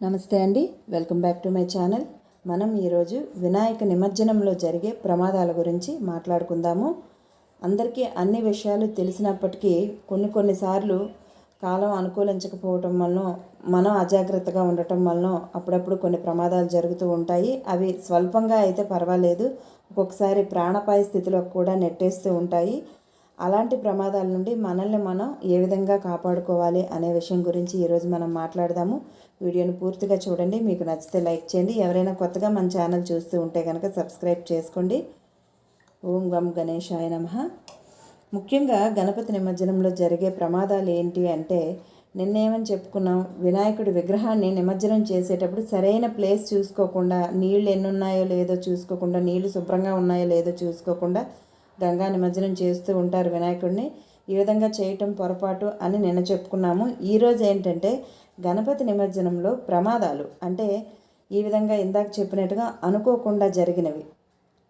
నమస్తే అండి. Welcome back to my channel. మనం ఈరోజు వినాయక నిమజ్జనంలో జరిగే ప్రమాదాల గురించి మాట్లాడుకుందాము. అందరికీ అన్ని విషయాలు తెలిసినప్పటికీ కొన్ని కొన్నిసార్లు కాలం అనుకూలించకపోవటం వలన మనం అజాగ్రత్తగా ఉండటం వలన అప్పుడప్పుడు కొన్ని ప్రమాదాలు జరుగుతూ ఉంటాయి. అవి స్వల్పంగా అయితే పర్వాలేదు. ఒక్కొక్కసారి ప్రాణపాయ స్థితిలో కూడా నెట్టేస్తూ ఉంటాయి. అలాంటి ప్రమాదాల నుండి మనల్ని మనం ఏ విధంగా కాపాడుకోవాలి అనే విషయం గురించి ఈరోజు మనం మాట్లాడదాము. వీడియోను పూర్తిగా చూడండి. మీకు నచ్చితే లైక్ చేయండి. ఎవరైనా కొత్తగా మన ఛానల్ చూస్తూ ఉంటే కనుక సబ్స్క్రైబ్ చేసుకోండి. ఓం గం గణేశాయ నమ. ముఖ్యంగా గణపతి నిమజ్జనంలో జరిగే ప్రమాదాలు ఏంటి అంటే నిన్నేమని చెప్పుకున్నాం వినాయకుడి విగ్రహాన్ని నిమజ్జనం చేసేటప్పుడు సరైన ప్లేస్ చూసుకోకుండా నీళ్ళు ఎన్ని ఉన్నాయో లేదో చూసుకోకుండా నీళ్ళు శుభ్రంగా ఉన్నాయో లేదో చూసుకోకుండా గంగా నిమజ్జనం చేస్తూ ఉంటారు వినాయకుడిని. ఈ విధంగా చేయటం పొరపాటు అని నిన్న చెప్పుకున్నాము. ఈరోజు ఏంటంటే గణపతి నిమజ్జనంలో ప్రమాదాలు. అంటే ఈ విధంగా ఇందాక చెప్పినట్టుగా అనుకోకుండా జరిగినవి.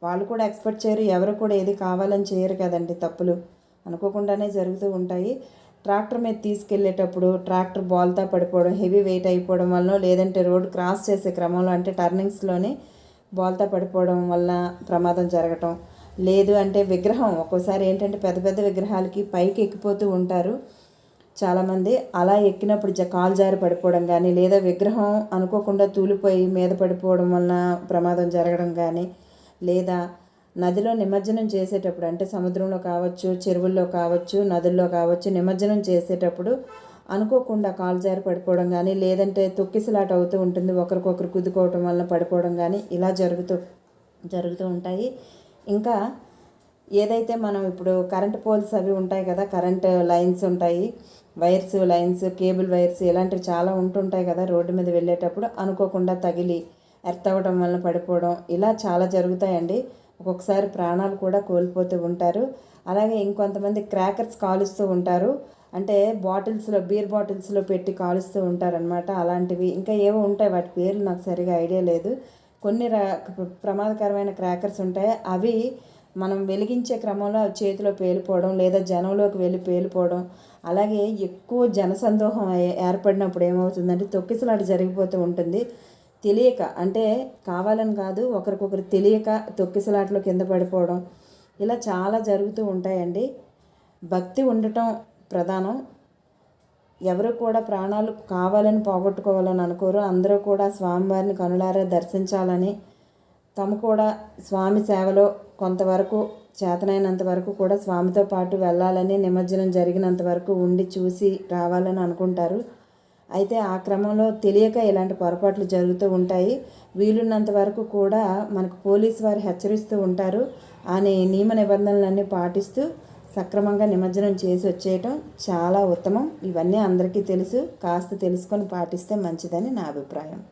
వాళ్ళు కూడా ఎక్స్పెక్ట్ చేయరు ఎవరు కూడా ఏది కావాలని చేయరు కదండి తప్పులు. అనుకోకుండానే జరుగుతూ ఉంటాయి. ట్రాక్టర్ మీద తీసుకెళ్ళేటప్పుడు ట్రాక్టర్ బాల్తో పడిపోవడం హెవీ వెయిట్ అయిపోవడం వలన లేదంటే రోడ్ క్రాస్ చేసే క్రమంలో అంటే టర్నింగ్స్లోనే బాల్తో పడిపోవడం వలన ప్రమాదం జరగటం. లేదు అంటే విగ్రహం. ఒక్కోసారి ఏంటంటే పెద్ద పెద్ద విగ్రహాలకి పైకి ఎక్కిపోతూ ఉంటారు చాలామంది. అలా ఎక్కినప్పుడు జ కాలు జారి పడిపోవడం కానీ లేదా విగ్రహం అనుకోకుండా తూలిపోయి మీద పడిపోవడం వలన ప్రమాదం జరగడం కానీ లేదా నదిలో నిమజ్జనం చేసేటప్పుడు అంటే సముద్రంలో కావచ్చు చెరువుల్లో కావచ్చు నదుల్లో కావచ్చు నిమజ్జనం చేసేటప్పుడు అనుకోకుండా కాలు జారి పడిపోవడం కానీ లేదంటే తొక్కిసలాట అవుతూ ఉంటుంది. ఒకరికొకరు కుదుకోవటం వలన పడిపోవడం కానీ ఇలా జరుగుతూ జరుగుతూ ఉంటాయి. ఇంకా ఏదైతే మనం ఇప్పుడు కరెంట్ పోల్స్ అవి ఉంటాయి కదా కరెంట్ లైన్స్ ఉంటాయి వైర్స్ లైన్స్ కేబుల్ వైర్స్ ఇలాంటివి చాలా ఉంటుంటాయి కదా రోడ్డు మీద వెళ్ళేటప్పుడు అనుకోకుండా తగిలి ఎర్త్ అవ్వడం వలన పడిపోవడం ఇలా చాలా జరుగుతాయండి. ఒక్కొక్కసారి ప్రాణాలు కూడా కోల్పోతూ ఉంటారు. అలాగే ఇంకొంతమంది క్రాకర్స్ కాలుస్తూ ఉంటారు. అంటే బాటిల్స్లో బీర్ బాటిల్స్లో పెట్టి కాలుస్తూ ఉంటారనమాట అలాంటివి. ఇంకా ఏవో ఉంటాయి వాటి పేర్లు నాకు సరిగా ఐడియా లేదు. కొన్ని ప్రమాదకరమైన క్రాకర్స్ ఉంటాయి. అవి మనం వెలిగించే క్రమంలో చేతిలో పేలిపోవడం లేదా జనంలోకి వెళ్ళి పేలిపోవడం. అలాగే ఎక్కువ జనసందోహం ఏర్పడినప్పుడు ఏమవుతుందంటే తొక్కిసలాట జరిగిపోతూ ఉంటుంది. తెలియక అంటే కావాలని కాదు ఒకరికొకరు తెలియక తొక్కిసలాటలో కింద పడిపోవడం. ఇలా చాలా జరుగుతూ ఉంటాయండి. భక్తి ఉండటం ప్రధానం. ఎవరు కూడా ప్రాణాలు కావాలని పోగొట్టుకోవాలని అనుకోరు. అందరూ కూడా స్వామివారిని కనులారా దర్శించాలని. తమ కూడా స్వామి సేవలో కొంతవరకు చేతనైనంత వరకు కూడా స్వామితో పాటు వెళ్ళాలని నిమజ్జనం జరిగినంత వరకు ఉండి చూసి రావాలని అనుకుంటారు. అయితే ఆ క్రమంలో తెలియక ఇలాంటి పొరపాట్లు జరుగుతూ ఉంటాయి. వీలున్నంత వరకు కూడా మనకు పోలీసు వారు హెచ్చరిస్తూ ఉంటారు. అనే నియమ నిబంధనలన్నీ పాటిస్తూ సక్రమంగా నిమజ్జనం చేసి వచ్చేయటం చాలా ఉత్తమం. ఇవన్నీ అందరికీ తెలుసు. కాస్త తెలుసుకొని పాటిస్తే మంచిదని నా అభిప్రాయం.